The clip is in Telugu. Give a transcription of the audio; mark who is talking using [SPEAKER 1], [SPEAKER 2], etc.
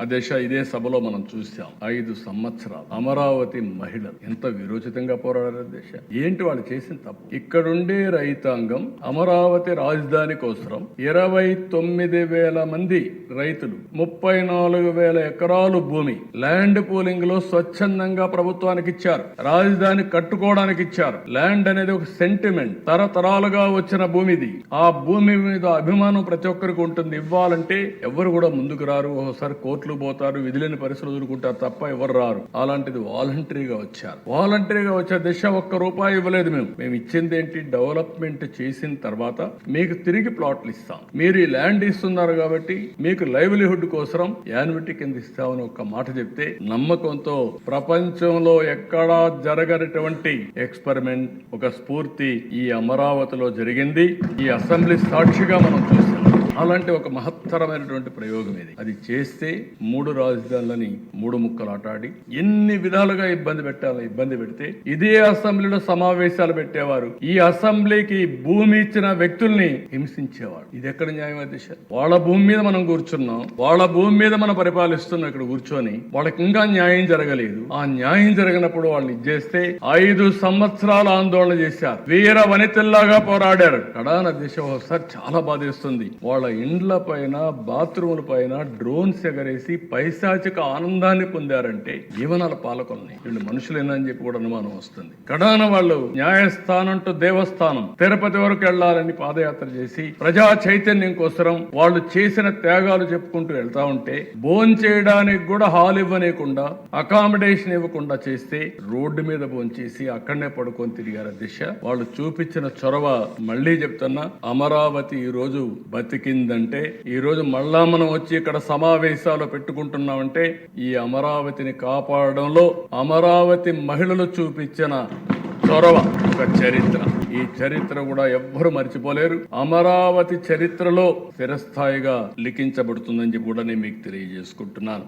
[SPEAKER 1] ఆ దేశ ఇదే సభలో మనం చూసాం. ఐదు సంవత్సరాలు అమరావతి మహిళలు ఎంత విరోచితంగా పోరాడారు దేశ. ఏంటి వాళ్ళు చేసిన తప్పు? ఇక్కడుండే రైతాంగం అమరావతి రాజధాని కోసం ఇరవై తొమ్మిది వేల మంది రైతులు ముప్పై నాలుగు వేల ఎకరాలు భూమి ల్యాండ్ పూలింగ్లో స్వచ్ఛందంగా ప్రభుత్వానికి ఇచ్చారు. రాజధాని కట్టుకోవడానికి ఇచ్చారు. ల్యాండ్ అనేది ఒక సెంటిమెంట్ తరతరాలుగా వచ్చిన భూమిది. ఆ భూమి మీద అభిమానం ప్రతి ఒక్కరికి ఉంటుంది. ఇవ్వాలంటే ఎవరు కూడా ముందుకు రారు. ఒకసారి కోర్టులు పోతారు విధులేని పరిస్థితులు ఎదుర్కొంటారు తప్ప ఎవరు రారు. అలాంటిది వాలంటరీగా వచ్చారు. వాలంటరీగా వచ్చే దిశ ఒక్క రూపాయి ఇవ్వలేదు మేము. మేము ఇచ్చింది ఏంటి డెవలప్మెంట్ చేసిన తర్వాత మీకు తిరిగి ప్లాట్లు ఇస్తాం. మీరు ఈ ల్యాండ్ ఇస్తున్నారు కాబట్టి మీకు లైవ్లీహుడ్ కోసం యాన్యుటీ కింద ఇస్తామని ఒక మాట చెప్తే నమ్మకంతో ప్రపంచంలో ఎక్కడా జరగనటువంటి ఎక్స్పెరిమెంట్ ఒక స్ఫూర్తి ఈ అమరావతిలో జరిగింది. ఈ అసెంబ్లీ సాక్షిగా మనం చూస్తాం అలాంటి ఒక మహత్తరమైనటువంటి ప్రయోగం ఇది. అది చేస్తే మూడు రాజధానులని మూడు ముక్కలు ఆటాడి ఎన్ని విధాలుగా ఇబ్బంది పెట్టాలో ఇబ్బంది పెడితే ఇదే అసెంబ్లీలో సమావేశాలు పెట్టేవారు. ఈ అసెంబ్లీకి భూమి ఇచ్చిన వ్యక్తుల్ని హింసించేవాడు ఇది ఎక్కడ న్యాయం వాళ్ళ భూమి మీద మనం కూర్చున్నాం. వాళ్ళ భూమి మీద మనం పరిపాలిస్తున్నాం ఇక్కడ కూర్చొని. వాళ్ళకి ఇంకా న్యాయం జరగలేదు. ఆ న్యాయం జరిగినప్పుడు వాళ్ళని ఇచ్చేస్తే ఐదు సంవత్సరాల ఆందోళన చేశారు. వీర వనితల్లాగా పోరాడారు. కడాన దిశ ఒకసారి చాలా బాధేస్తుంది. వాళ్ళ ఇండ్ల పైన బాత్రూముల పైన డ్రోన్స్ ఎగరేసి పైశాచిక ఆనందాన్ని పొందారంటే జీవనాల పాలకుల్ని వీళ్ళు మనుషులేనా అని చెప్పి కూడా అనుమానం వస్తుంది. కడాన వాళ్ళు న్యాయస్థానం టు దేవస్థానం తిరుపతి వరకు వెళ్ళాలని పాదయాత్ర చేసి ప్రజా చైతన్యం కోసం వాళ్ళు చేసిన త్యాగాలు చెప్పుకుంటూ వెళ్తా ఉంటే భోన్ చేయడానికి కూడా హాల్ ఇవ్వనేకుండా అకామిడేషన్ ఇవ్వకుండా చేస్తే రోడ్డు మీద భోంచేసి అక్కడనే పడుకొని తిరిగారు దిశ. వాళ్ళు చూపించిన చొరవ మళ్ళీ చెప్తున్నా అమరావతి ఈ రోజు బతికిందంటే ఈ రోజు మళ్ళా మనం వచ్చి ఇక్కడ సమావేశాలు పెట్టుకుంటున్నామంటే ఈ అమరావతిని కాపాడడంలో అమరావతి మహిళలు చూపించిన చొరవ ఒక చరిత్ర. ఈ చరిత్ర కూడా ఎవ్వరు మర్చిపోలేరు. అమరావతి చరిత్రలో స్థిరస్థాయిగా లిఖించబడుతుందని కూడా నేను మీకు తెలియజేసుకుంటున్నాను.